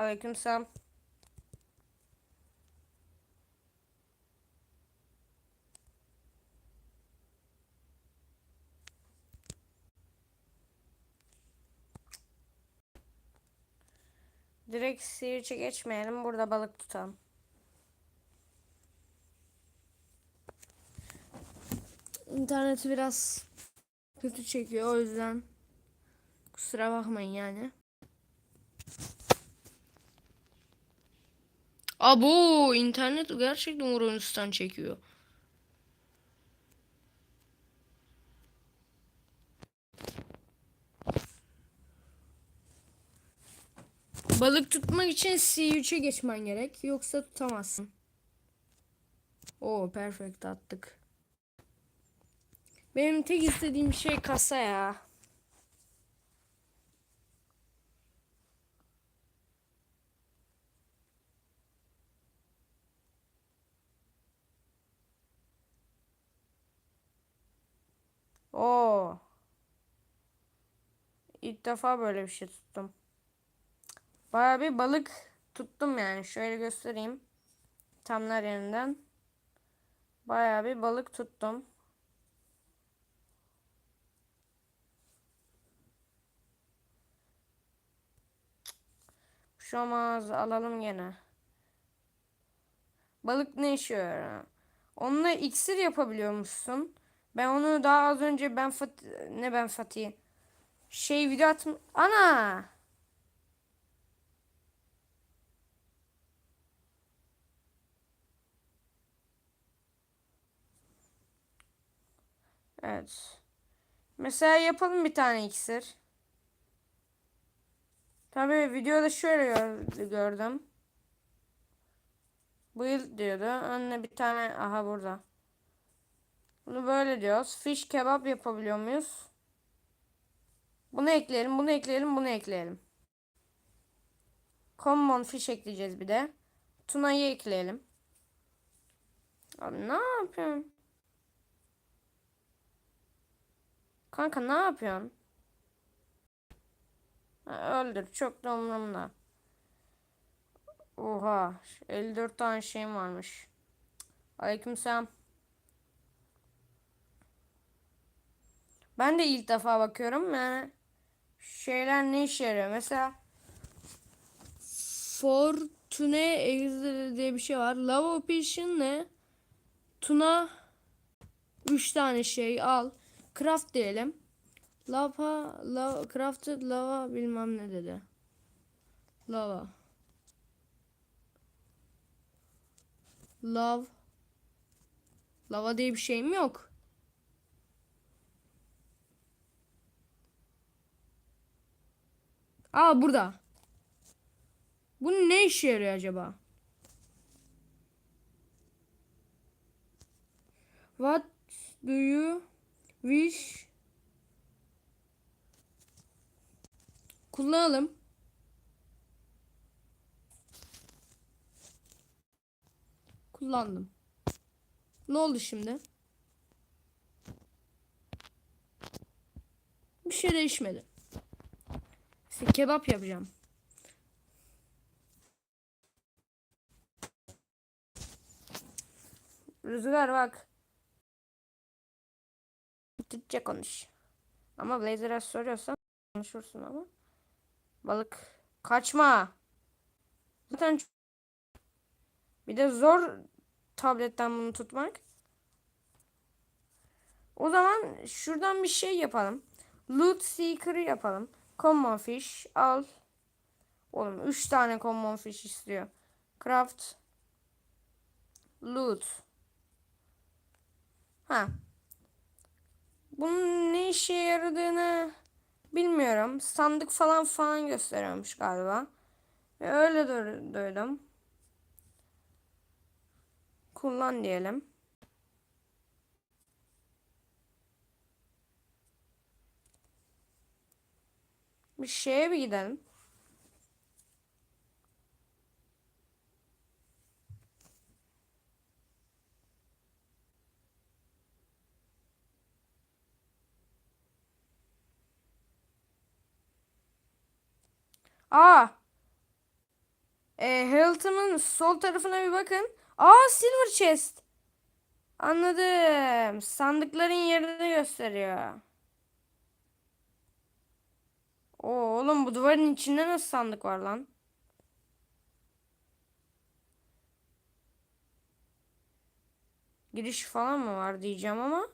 Aleykümselam. Direkt sihirçe geçmeyelim. Burada balık tutalım. İnterneti biraz kötü çekiyor o yüzden kusura bakmayın yani. Abo internet gerçekten Uranüs'ten çekiyor. Balık tutmak için C3'e geçmen gerek. Yoksa tutamazsın. Oo perfect attık. Benim tek istediğim şey kasa ya. Oo. İlk defa böyle bir şey tuttum. Baya bir balık tuttum yani. Şöyle göstereyim. Tamlar yerinden. Baya bir balık tuttum. Şu olmaz alalım gene. Balık ne işe yarar? Onunla iksir yapabiliyormuşsun. Ben onu daha az önce ben Fat ne ben Fatih şey video atm ana Evet. Mesela yapalım bir tane iksir. Tabii videoda şöyle gör- gördüm. Bu yıl diyordu. Önüne bir tane aha burada. Bunu böyle diyoruz. Fish kebap yapabiliyor muyuz? Bunu ekleyelim, bunu ekleyelim, bunu ekleyelim. Common fish ekleyeceğiz bir de. Tuna'yı ekleyelim. Abi ne yapıyorsun? Kanka ne yapıyorsun? Ha, öldür. Çok da umurumda. Oha. 54 tane şeyim varmış. Aleykümselam. Ben de ilk defa bakıyorum yani şeyler ne işe yarıyor. Mesela Fortune Exit diye bir şey var. Lava Potion ne? Tuna 3 tane şey al. Craft diyelim. Lava, lava crafted lava bilmem ne dedi. Lava. Love. Lava diye bir şeyim yok. Aa burada. Bu ne işe yarıyor acaba? What do you wish? Kullanalım. Kullandım. Ne oldu şimdi? Bir şey değişmedi. Kebap yapacağım. Rüzgar bak. Türkçe konuş. Ama Blazer'a soruyorsan konuşursun ama. Balık kaçma. Zaten ç- bir de zor tabletten bunu tutmak. O zaman şuradan bir şey yapalım. Loot Seeker'ı yapalım. Common Fish al. Oğlum 3 tane Common Fish istiyor. Craft. Loot. Ha. Bunun ne işe yaradığını bilmiyorum. Sandık falan falan gösteriyormuş galiba. Ve öyle du- duydum. Kullan diyelim. Bir şeye bir gidelim. Aa! E, Hilton'un sol tarafına bir bakın. Aa silver chest. Anladım. Sandıkların yerini gösteriyor. Oğlum bu duvarın içinde nasıl sandık var lan? Giriş falan mı var diyeceğim ama.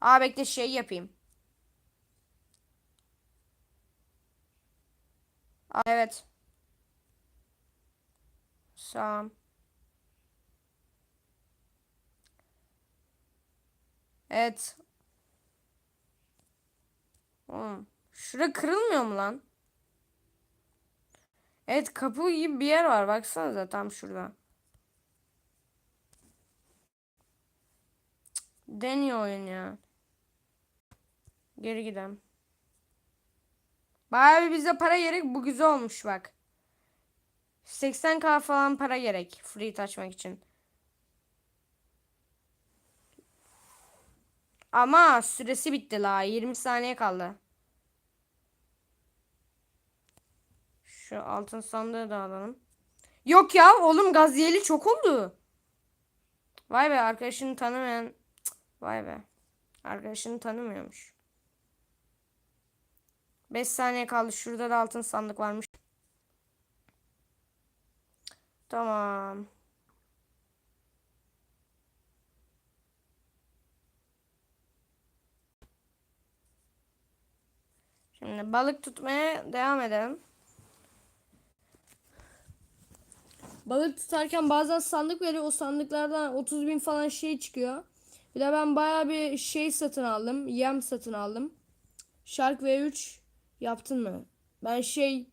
Aa bekle şey yapayım. Aa, evet. Tamam. Evet. Oğlum, şura kırılmıyor mu lan? Evet kapı gibi bir yer var. Baksanıza tam şurada. Deniyor oyun ya. Geri gidelim. Bayağı bir bize para gerek. Bu güzel olmuş bak. 80k falan para gerek. Free açmak için. Ama süresi bitti la. 20 saniye kaldı. Şu altın sandığı da alalım. Yok ya oğlum gaziyeli çok oldu. Vay be arkadaşını tanımayan. Vay be. Arkadaşını tanımıyormuş. 5 saniye kaldı. Şurada da altın sandık varmış. Tamam. Şimdi balık tutmaya devam edelim. Balık tutarken bazen sandık veriyor. O sandıklardan 30 bin falan şey çıkıyor. Bir de ben baya bir şey satın aldım. Yem satın aldım. Shark V3 yaptın mı? Ben şey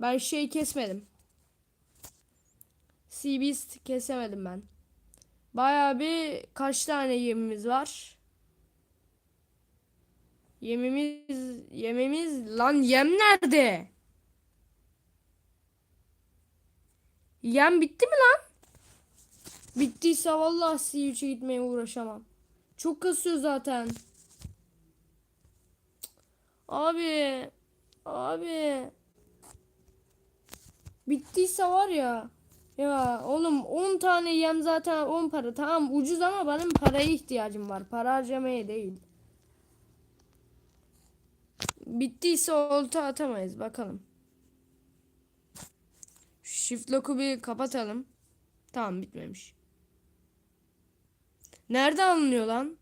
ben şey kesmedim. Sea Beast kesemedim ben. Baya bir kaç tane yemimiz var? Yemimiz yemimiz lan yem nerede? Yem bitti mi lan? Bittiyse vallahi C3'e gitmeye uğraşamam. Çok kasıyor zaten. Abi. Abi. Bittiyse var ya. Ya oğlum 10 tane yem zaten 10 para. Tamam ucuz ama benim paraya ihtiyacım var. Para harcamaya değil. Bittiyse olta atamayız bakalım. Shift lock'u bir kapatalım. Tamam bitmemiş. Nerede alınıyor lan?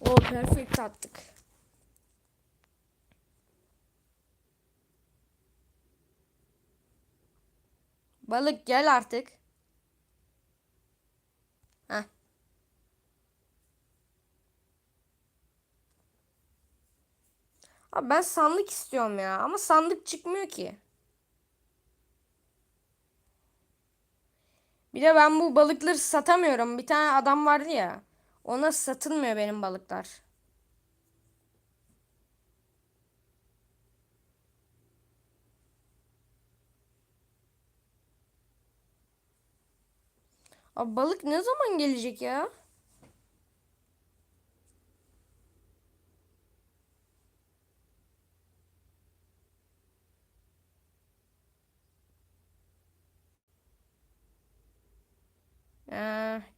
O perfect attık. Balık gel artık. Heh. Abi ben sandık istiyorum ya ama sandık çıkmıyor ki. Bir de ben bu balıkları satamıyorum. Bir tane adam vardı ya. Ona satılmıyor benim balıklar. Abi balık ne zaman gelecek ya?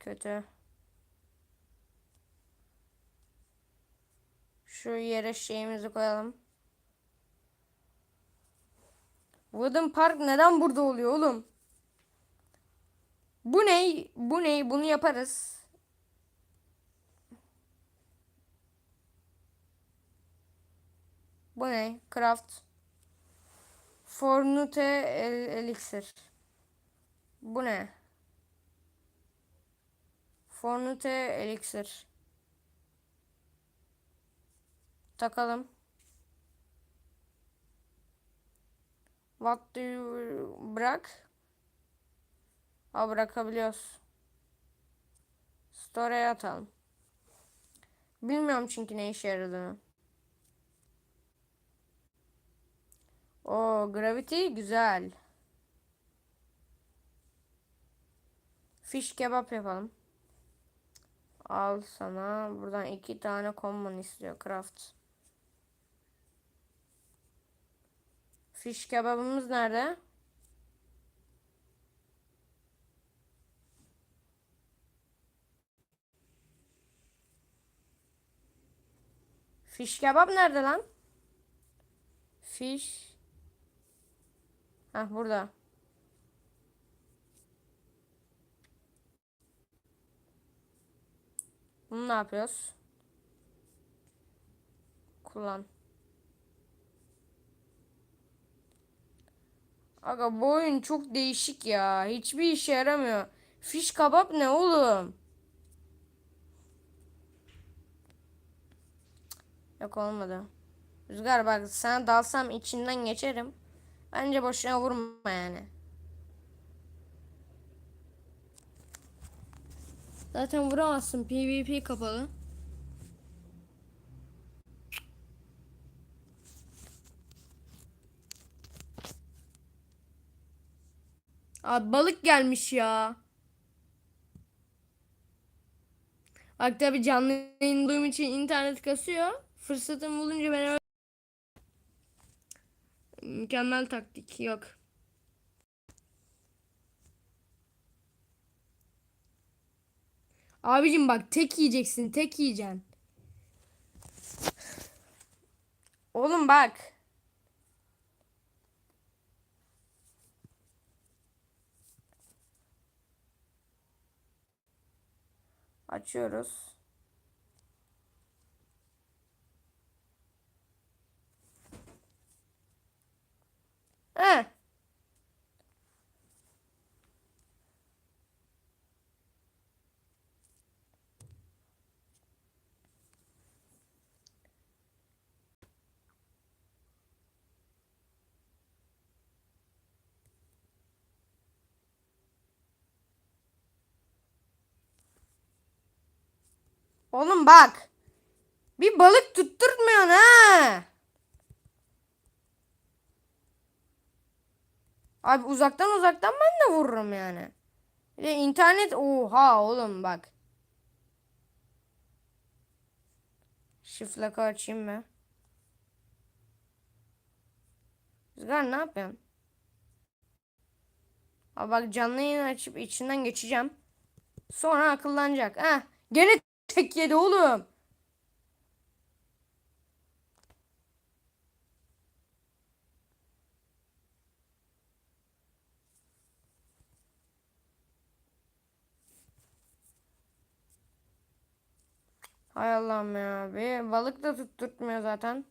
Kötü. Şu yere şeyimizi koyalım. Wooden Park neden burada oluyor oğlum? Bu ne? Bu ne? Bunu yaparız. Bu ne? Craft. Fornute el elixir. Bu ne? Fornite elixir. Takalım. What do you bırak? Ha bırakabiliyoruz. Store'ya atalım. Bilmiyorum çünkü ne işe yaradığını. O gravity güzel. Fish kebap yapalım. Al sana. Buradan iki tane common istiyor. Craft. Fiş kebabımız nerede? Fiş kebap nerede lan? Fiş. Hah burada. Bunu ne yapıyoruz? Kullan. Aga bu oyun çok değişik ya. Hiçbir işe yaramıyor. Fiş kabap ne oğlum? Yok olmadı. Rüzgar bak sana dalsam içinden geçerim. Bence boşuna vurma yani. Zaten vuramazsın. PvP kapalı. Abi balık gelmiş ya. Bak tabi canlı yayın duyum için internet kasıyor. Fırsatım bulunca ben öyle... Mükemmel taktik yok. Abicim bak tek yiyeceksin tek yiyeceksin. Oğlum bak. Açıyoruz. He. Oğlum bak. Bir balık tutturtmuyorsun ha. Abi uzaktan uzaktan ben de vururum yani. Bir de internet oha oğlum bak. Şiflaka açayım mı? Rüzgar ne yapıyorsun? Abi bak canlı yayın açıp içinden geçeceğim. Sonra akıllanacak. Ha, gene tek yedi oğlum. Hay Allah'ım ya. Bir balık da tutturtmuyor zaten.